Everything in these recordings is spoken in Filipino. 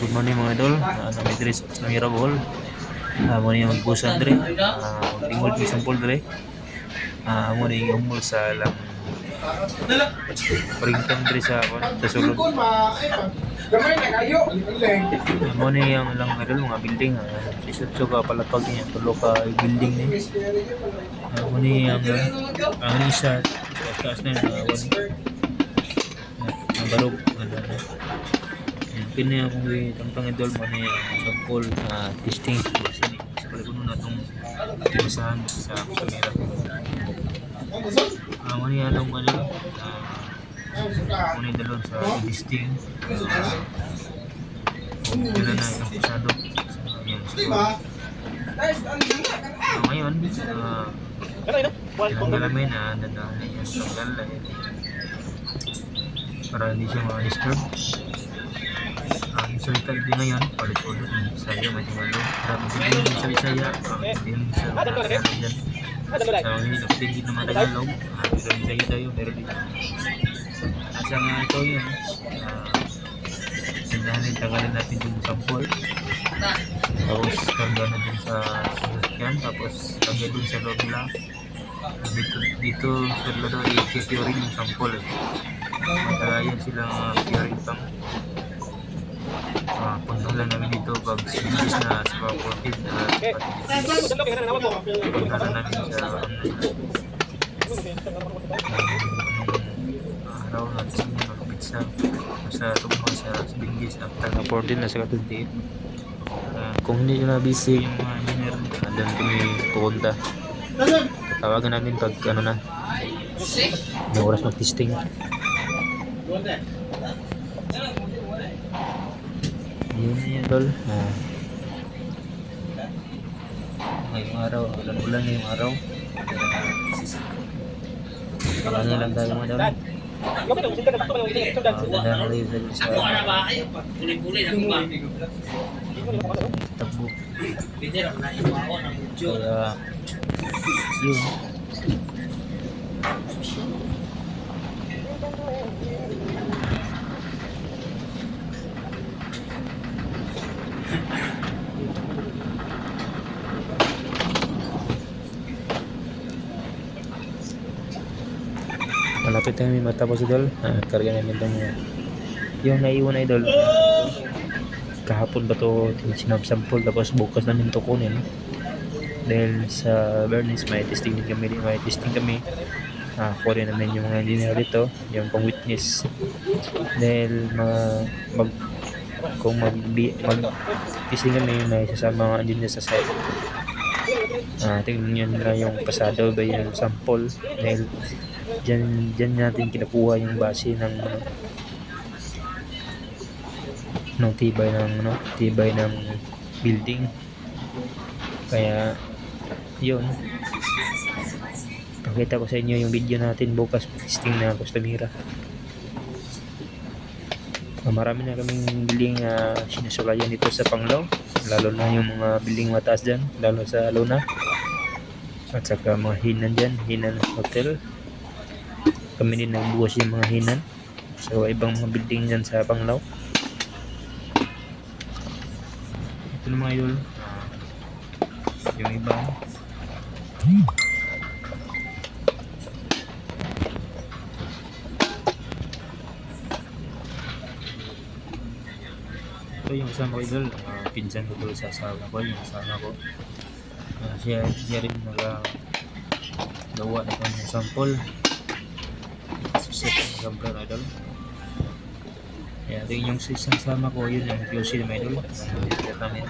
good morning mga idol. Uh, na may dress sa Mirabol. Uh, mo niya magbusan dre. Uh, tingol ko sampol dre. Uh, mo niya umol sa lang Paringtang dre sa sa sulod. Mo niya yung lang idol mga building. Uh, isutso ka palapag niya. Tulo ka building ni. Uh, mo niya uh, ang isa. Taas na yung uh. Uh, ang barog. Yan, Kini akong tangtang idol mo ni sampol na testing sini sa palaguno na itong timasahan sa kamera. Ah, mo ni anong ano ah mo ni dalon sa. Ah, kung wala na yung pasado Diba? Ah, ngayon, ah, tinanggal na dadahan na yung tanggal eh, para hindi siya ma-disturb. Salita din ngayon, palit-ulit ng Bisaya, may tingalo. Marami din yung sa Bisaya, ang din sa Tagalog dyan. Sa hindi nakitingin naman Tagalog, ah, pero Bisaya tayo, meron din. Asa nga ito yun, ah, tindahan din tagalin natin yung sample. Tapos karga na din sa sasakyan, tapos karga din sa loob nila. Dito, dito sa ay curing yung sample. Eh. Matalayan silang uh, curing pang uh, lang namin dito pag sinigis na ported na lang namin sa araw na kapitsa sa tungkol sa sinigis after na ported na sa katuntiin uh, kung hindi nyo na busy yung mga engineer doon kami pupunta. Tatawagan namin pag ano na may oras mag-testing yun na yun tol ah. ngayong araw ulan ulan ngayong araw Kailangan lang tayo mga dami. Ah, ganda na rin sa tagbo. Kaya, yun. Malapit na kami matapos idol. Ah, karga namin itong yung naiwan na idol. Kahapon ba to sinabsample tapos bukas namin to kunin. Dahil sa Bernice may testing din kami, may testing kami. Ah, kunin namin yung mga engineer dito, yung pang witness. Dahil mga mag kung mag, mag testing kami may sasama mga engineer sa site. Ah, tingnan nyo nila yung pasado ba yung sample dahil dyan, dyan natin kinukuha yung base ng ano, ng tibay ng ano, tibay ng building. Kaya yun. Pakita ko sa inyo yung video natin bukas testing na Costamira. Uh, marami na kaming building uh, sinusulayan dito sa Panglao. Lalo na yung mga building mataas dyan. Lalo sa Luna. At saka mga hinan dyan. Hinan Hotel. Kami din nagbukas yung mga hinan. So ibang mga building dyan sa Panglao. Ito na mga idol. Ah, yung iba. Ito yung isang ko idol. ah, pinsan ko sa asawa ko. Yung asawa ko. Ah, siya, siya rin naga gawa na sample. Sample idol. Kaya ito yung isang sama ko. Yun yung QC na idol. Namin.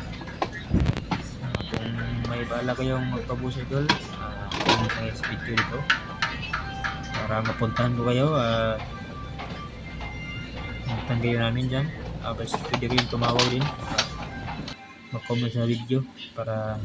Ah, kung may bala kayong magpabus idol, uh, kung may video dito, para mapuntahan ko kayo, ah, Puntahan kayo namin dyan. Uh, basta pwede kayong tumawag din. Mag-comment sa video para